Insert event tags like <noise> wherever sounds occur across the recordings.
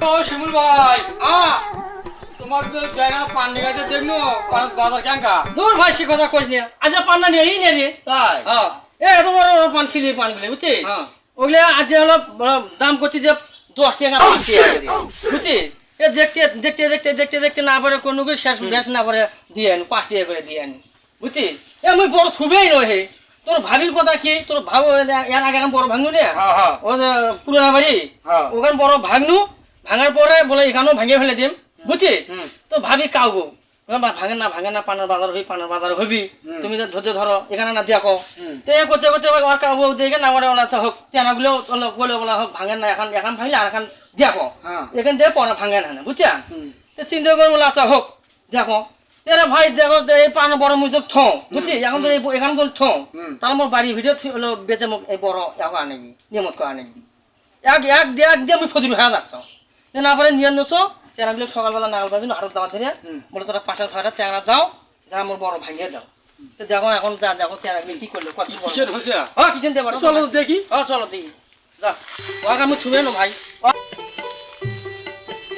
ও শিমুল ভাই আ তোমার তো জায়গা পান নিগাতে দেখনো পান বাজার ক্যাঙ্কা দূর ভাই সে কথা কইস না। আজ পান্না নিয়ে এই নিয়ে রে। তাই? এ এত বড় বড় পান খিলি পান গুলি বুঝছি ওগুলো আজ হলো দাম করছি যে দশ টাকা বুঝছি এ দেখতে দেখতে দেখতে দেখতে দেখতে না পারে কোনো কিছু শেষ শেষ না পারে দিয়ে আনি পাঁচ টাকা করে দিয়ে আনি। বুঝছি এ আমি বড় ছুবেই নয় হে। তোর ভাবির কথা কি? তোর ভাব এর আগে বড় ভাঙনু রে? হ্যাঁ হ্যাঁ। ও পুরোনা বাড়ি? হ্যাঁ। ওখানে বড় ভাঙনু ভাঙার পরে বলে এখানেও ভাঙে ফেলে দিম। বুঝছি তো ভাবি কাউগো ভাঙে না ভাঙে না পানের বাজার হই পানের বাজার হবি। তুমি তো ধৈর্য ধরো এখানে না দেখো হুম। তো এ করতে করতে ওর কাউগো দেখে না ওরা ওলা হোক চেনাগুলো বলে বলা হোক ভাঙে না এখন এখন ভাঙলে আর এখন দেখো হ্যাঁ। এখান থেকে পড়া ভাঙে না বুঝছা। তো চিন্তা করে বলে আচ্ছা হোক দেখো এরা ভাই দেখো এই পান বড় মুজক থ বুঝছি এখন তো এখানে তো থ। তার আমার বাড়ি ভিডিও হলো বেঁচে মোক এই বড় এক আনেবি নিয়মত করে আনেবি এক এক দিয়ে এক দিয়ে আমি ফদির হয়ে যাচ্ছ। না পারে নিয়ে নেছো? চেনাগুলো সকালবেলা নাগাল বাজুন আরও দাওয়া ধরে। বলে তোরা পাঁচটা ছয়টা চেংড়া যাও যা আমার বড় ভাঙিয়ে দাও তো দেখো এখন যা দেখো চেংড়াগুলো কি করল কত কিসের হয়েছে হ্যাঁ কিচেন দেবার চলো দেখি। হ্যাঁ চলো দেখি। যা। ওকে আমি ছুঁয়ে নো ভাই।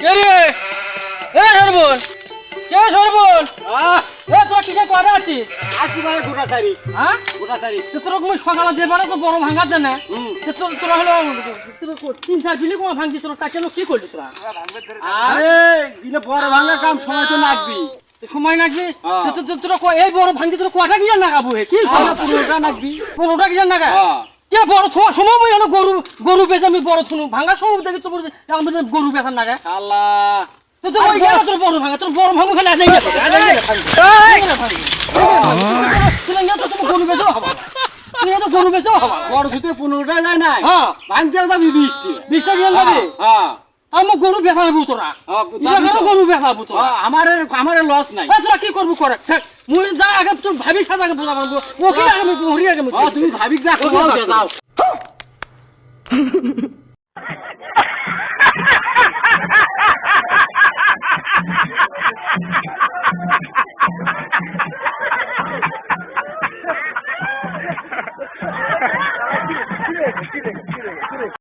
এ রে? এ রে কে আছিস আসি মানে গোটা তারিখ হ্যাঁ গোটা তারিখ তো তোর মুই সকালে তো বড় ভাঙা না তো তোর তোরা হলো তোর তিন চার বিলি কোনো ভাঙছি তোর কাছে কি করলি তোরা আরে দিলে বড় ভাঙা কাম সময় তো লাগবি সময় নাকি। তো তো- তো তোরা এই বড় ভাঙছি তোর কটা কি জানা খাব হে কি লাগবি পনেরোটা কি হ্যাঁ কে বড় ছোয়া সময় হলো গরু গরু বেচে আমি বড় শুনু ভাঙা সময় দেখি তো তো গরু বেচার নাগে। আল্লাহ। তো তোর বড় ভাঙা তোর বড় ভাঙু তো তুমি গরু বেচো হবা তুই তো গরু বেচো হবা বড় ছুটে পনেরোটা যায় নাই? হ্যাঁ। ভাঙতে যাবি বৃষ্টি। বিশটা গেল যাবে? হ্যাঁ। আমার গরু বেচা যাব তোরা। হ্যাঁ, গরু বেচা যাব তোরা। আমার আমার লস নাই। তোরা কি করব করে? মুই যা আগে তোর ভাবি সাথে আগে বোঝা পারব ও আগে মুই হরি আগে হ্যাঁ, তুমি ভাবি যা। যাও। <laughs>